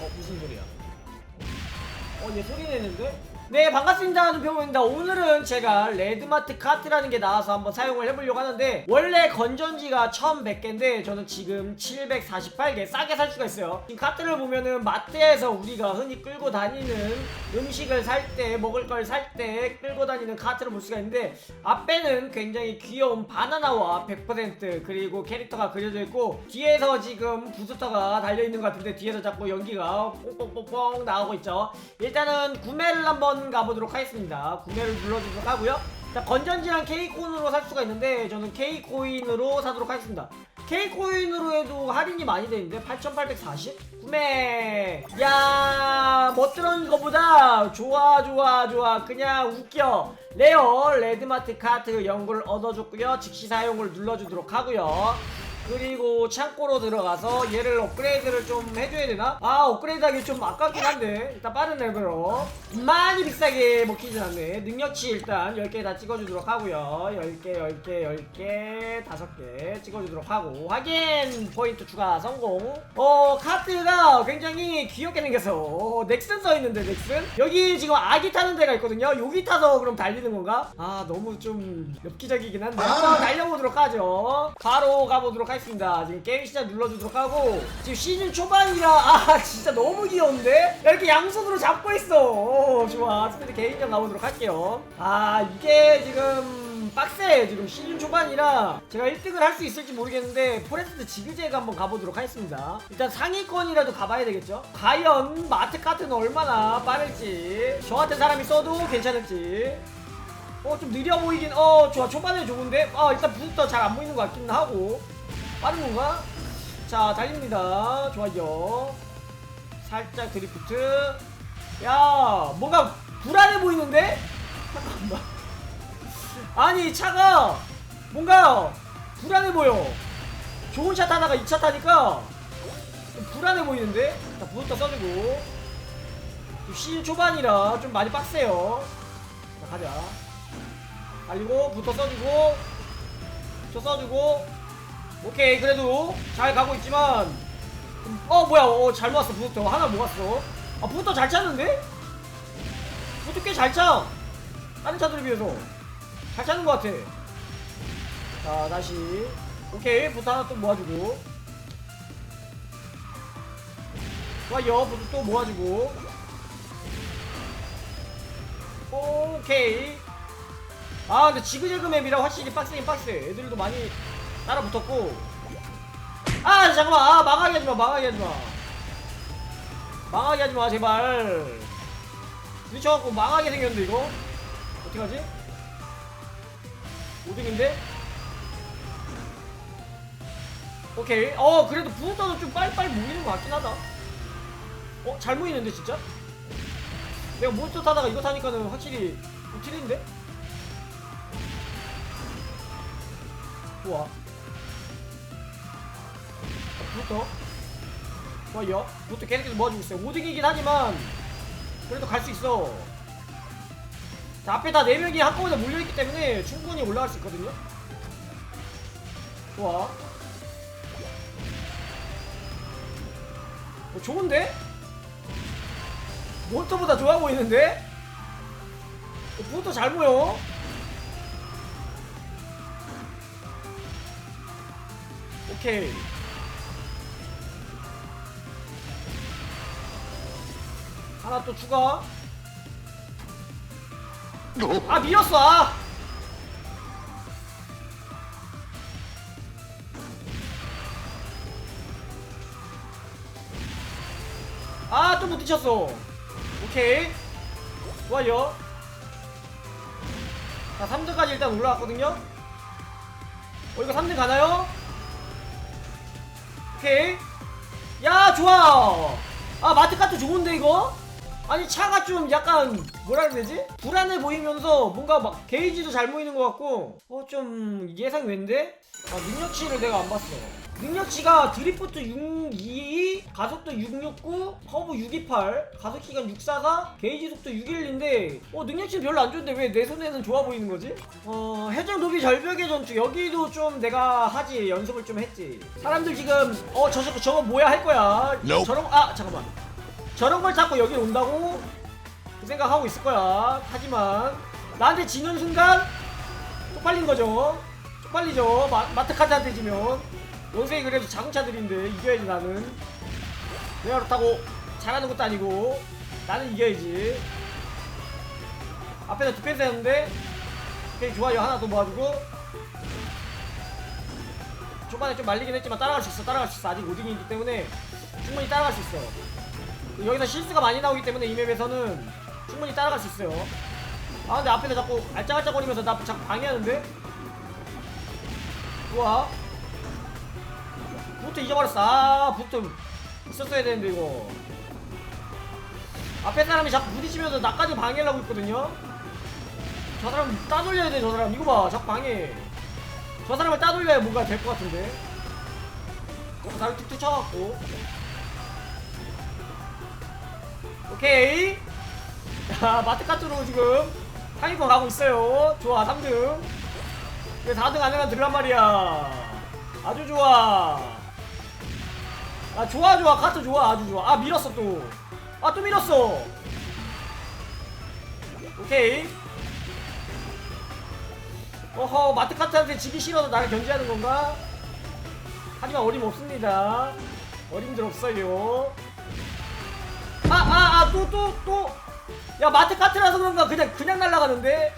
어 무슨 소리야? 어 얘 소리 내는데? 네 반갑습니다. 누병호입니다. 오늘은 제가 레드마트 카트라는 게 나와서 한번 사용을 해보려고 하는데 원래 건전지가 1100개인데 저는 지금 748개 싸게 살 수가 있어요. 지금 카트를 보면은 마트에서 우리가 흔히 끌고 다니는 음식을 살 때 먹을 걸 살 때 끌고 다니는 카트를 볼 수가 있는데 앞에는 굉장히 귀여운 바나나와 100% 그리고 캐릭터가 그려져 있고 뒤에서 지금 부스터가 달려있는 것 같은데 뒤에서 자꾸 연기가 뽕뽕뽕뽕 나오고 있죠. 일단은 구매를 한번 가보도록 하겠습니다. 구매를 눌러주도록 하고요. 자 건전지랑 K코인으로 살 수가 있는데 저는 K코인으로 사도록 하겠습니다. K코인으로 해도 할인이 많이 되는데 8840? 구매! 야 멋들은 거보다 좋아 좋아 좋아. 그냥 웃겨. 레어 레드마트 카트 연구를 얻어줬고요. 즉시 사용을 눌러주도록 하고요 그리고 창고로 들어가서 얘를 업그레이드를 좀 해줘야 되나? 아 업그레이드 하기 좀 아깝긴 한데. 일단 빠른 레벨로. 많이 비싸게 먹히진 않네. 능력치 일단 10개 다 찍어주도록 하고요. 10개 10개 10개 5개 찍어주도록 하고. 확인! 포인트 추가 성공. 어 카트가 굉장히 귀엽게 생겨서. 어, 넥슨 써있는데 넥슨? 여기 지금 아기 타는 데가 있거든요. 여기 타서 그럼 달리는 건가? 아 너무 좀 엽기적이긴 한데. 한번 달려보도록 하죠. 바로 가보도록 하겠습니다. 지금 게임 시작 눌러주도록 하고 지금 시즌 초반이라 아 진짜 너무 귀여운데? 야, 이렇게 양손으로 잡고 있어. 오, 좋아. 스피드 개인전 가보도록 할게요. 아 이게 지금 빡세. 지금 시즌 초반이라 제가 1등을 할 수 있을지 모르겠는데 포레스트 지그재그 한번 가보도록 하겠습니다. 일단 상위권이라도 가봐야 되겠죠? 과연 마트 카트는 얼마나 빠를지 저 같은 사람이 써도 괜찮을지. 어 좀 느려 보이긴 어 좋아. 초반에 좋은데? 아 일단 부스터 잘 안 보이는 것 같긴 하고 빠른 건가? 자 달립니다. 좋아요. 살짝 드리프트. 야 뭔가 불안해 보이는데? 잠깐만. 아니 차가 뭔가 불안해 보여. 좋은 차 타다가 2차 타니까 좀 불안해 보이는데? 자 부스터 써주고. 좀 시즌 초반이라 좀 많이 빡세요. 자 가자. 달리고 부터 써주고. 저 써주고 오케이 그래도 잘 가고 있지만 음, 어 뭐야 어, 잘 모았어 부터. 하나 모았어. 아 부터 잘 차는데? 부터 꽤 잘차. 다른 차들에 비해서. 잘 차는 것 같아. 자 다시. 오케이 부터 하나 또 모아주고. 좋아요. 부터 또 모아주고. 오케이. 아 근데 지그재그 맵이라 확실히 빡세긴 빡세. 애들도 많이 따라 붙었고 아 잠깐만 아 망하게 하지마 망하게 하지마 망하게 하지마 제발 부딪혀갖고 망하게 생겼는데 이거 어떡하지? 5등인데? 오케이 어 그래도 부스터도 좀 빨리빨리 모이는 것 같긴 하다 어? 잘 모이는데 진짜? 내가 몬스터 타다가 이거 타니까는 확실히 좀 틀린데? 좋아. 부터. 좋아요. 부터 계속해서 모아주고 있어요. 5등이긴 하지만, 그래도 갈 수 있어. 자, 앞에 다 4명이 한꺼번에 몰려있기 때문에 충분히 올라갈 수 있거든요. 좋아. 어, 좋은데? 몬스터보다 좋아 보이는데? 어, 부터 잘 모여. 오케이. 하나 또 추가. 아 밀었어. 아. 아또 못 뒤쳤어. 오케이. 좋아요. 자 3등까지 일단 올라왔거든요. 어 이거 3등 가나요? 오케이 야 좋아 아 마트 카트 좋은데 이거 아니 차가 좀 약간 뭐라 해야 되지? 불안해 보이면서 뭔가 막 게이지도 잘 모이는 것 같고. 어 좀 예상 외인데? 아 능력치를 내가 안 봤어. 능력치가 드리프트 622 가속도 669 커브 628 가속시간 644 게이지 속도 611인데. 어 능력치는 별로 안 좋은데 왜 내 손에는 좋아 보이는 거지? 어 해적 노비 절벽의 전투. 여기도 좀 내가 하지. 연습을 좀 했지. 사람들 지금 어 저, 저 저거 뭐야? 할 거야. 저런 아 잠깐만 저런 걸 찾고 여기 온다고? 그 생각하고 있을 거야. 하지만 나한테 지는 순간 쪽팔린 거죠. 쪽팔리죠. 마, 마트 카드한테 지면. 원생이 그래도 자동차들인데 이겨야지 나는. 내가 그렇다고? 잘하는 것도 아니고 나는 이겨야지. 앞에서 디펜스 했는데 오케이 좋아요 하나 더 모아주고. 초반에 좀 말리긴 했지만 따라갈 수 있어 따라갈 수 있어. 아직 5등이기 때문에 충분히 따라갈 수 있어 여기서 실수가 많이 나오기 때문에 이 맵에서는 충분히 따라갈 수 있어요. 아 근데 앞에서 자꾸 알짱알짱거리면서 나 자꾸 방해하는데? 좋아 부트 잊어버렸어. 아 부트 있었어야 되는데 이거. 앞에 사람이 자꾸 부딪히면서 나까지 방해하려고 있거든요. 저 사람 따돌려야 돼 저 사람. 이거 봐 자꾸 방해. 저 사람을 따돌려야 뭔가 될 것 같은데. 어, 나를 툭툭 쳐갖고 오케이. 자 마트카트로 지금 상위권 가고 있어요. 좋아 3등. 이제 4등 안에만 들란 말이야. 아주 좋아. 아 좋아 좋아. 카트 좋아 아주 좋아. 아 밀었어 또 아 또 밀었어. 오케이. 어허 마트카트한테 지기 싫어서 나를 견제하는 건가? 하지만 어림없습니다. 어림들 없어요 아아아 또 또 또. 야 마트 카트라서 그런가 그냥 그냥 날아가는데?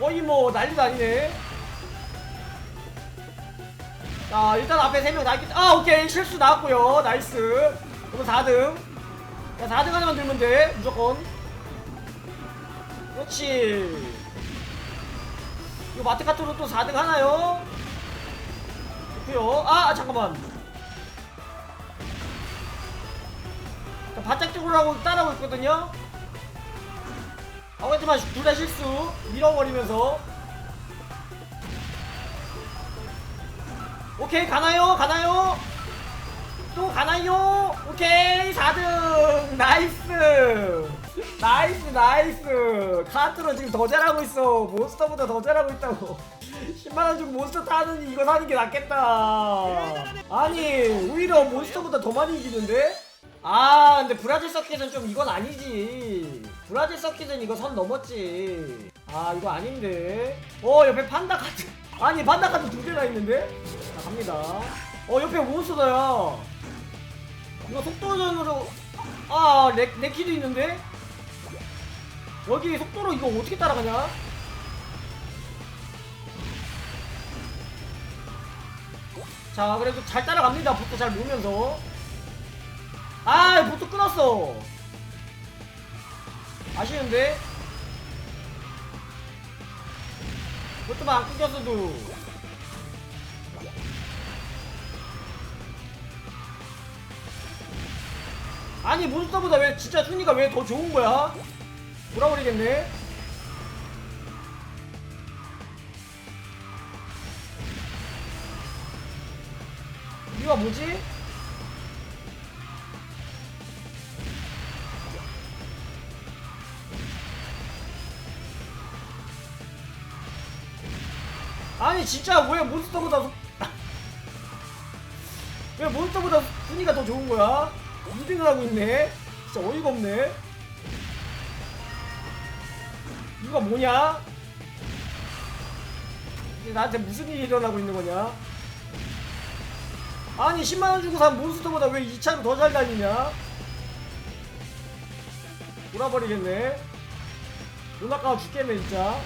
거의 뭐 난리도 아니네. 자 일단 앞에 3명 나있아 오케이. 실수 나왔고요. 나이스. 그럼 4등. 야 4등 하나만 들면 돼 무조건. 그렇지. 이거 마트 카트로 또 4등 하나요? 좋고요. 아, 아 잠깐만 바짝 쪽으로 따라오고 있거든요. 아 하지만 둘다 실수 밀어버리면서. 오케이 가나요? 가나요? 또 가나요? 오케이 4등. 나이스. 나이스 나이스. 카트로 지금 더 잘하고 있어. 몬스터보다 더 잘하고 있다고. 10만원 주고 몬스터 타느니 이거 사는 게 낫겠다. 아니 오히려 몬스터보다 더 많이 이기는데? 아 근데 브라질 서킷은 좀 이건 아니지. 브라질 서킷은 이거 선 넘었지. 아 이거 아닌데. 어 옆에 판다 카트 아니 판다 카트 두 개나 있는데? 자 갑니다. 어 옆에 몬스터야. 이거 속도전으로. 아 레, 레키도 있는데? 여기 속도로 이거 어떻게 따라가냐? 자 그래도 잘 따라갑니다. 보트 잘 모으면서 끊었어 아쉬운데 보트만 안 끊겼어도 아니 몬스터보다 왜 진짜 순위가 왜 더 좋은 거야? 돌아버리겠네 이유가 뭐지? 아니 진짜 왜 몬스터보다 소- 왜 몬스터보다 순위가 더 좋은 거야? 2등을 하고 있네 진짜 어이가 없네 이거 뭐냐? 나한테 무슨 일이 일어나고 있는 거냐? 아니 10만원 주고 산 몬스터보다 왜 2차로 더 잘 다니냐? 돌아버리겠네 눈 아까워 죽겠네 진짜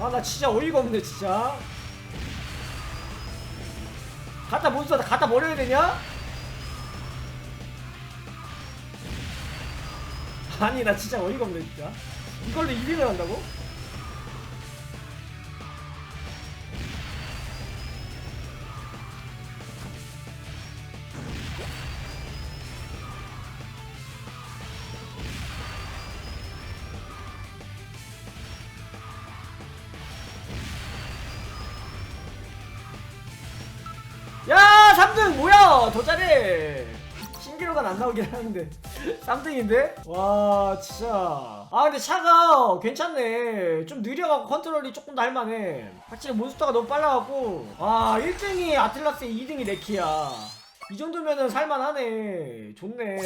아 나 진짜 어이가 없네 진짜 갖다 몬스터 다 갖다 버려야 되냐? 아니 나 진짜 어이가 없네 진짜 이걸로 2등을 한다고? 야 3등 뭐야 더 잘해 신기록은 안 나오긴 하는데. 쌈등인데? 와 진짜. 아 근데 차가 괜찮네. 좀 느려갖고 컨트롤이 조금 더 할만해. 확실히 몬스터가 너무 빨라갖고. 와 1등이 아틀라스 2등이 레키야. 이 정도면은 살만하네. 좋네.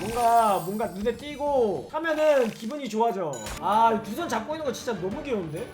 뭔가 뭔가 눈에 띄고 하면은 기분이 좋아져. 아 두 손 잡고 있는 거 진짜 너무 귀여운데?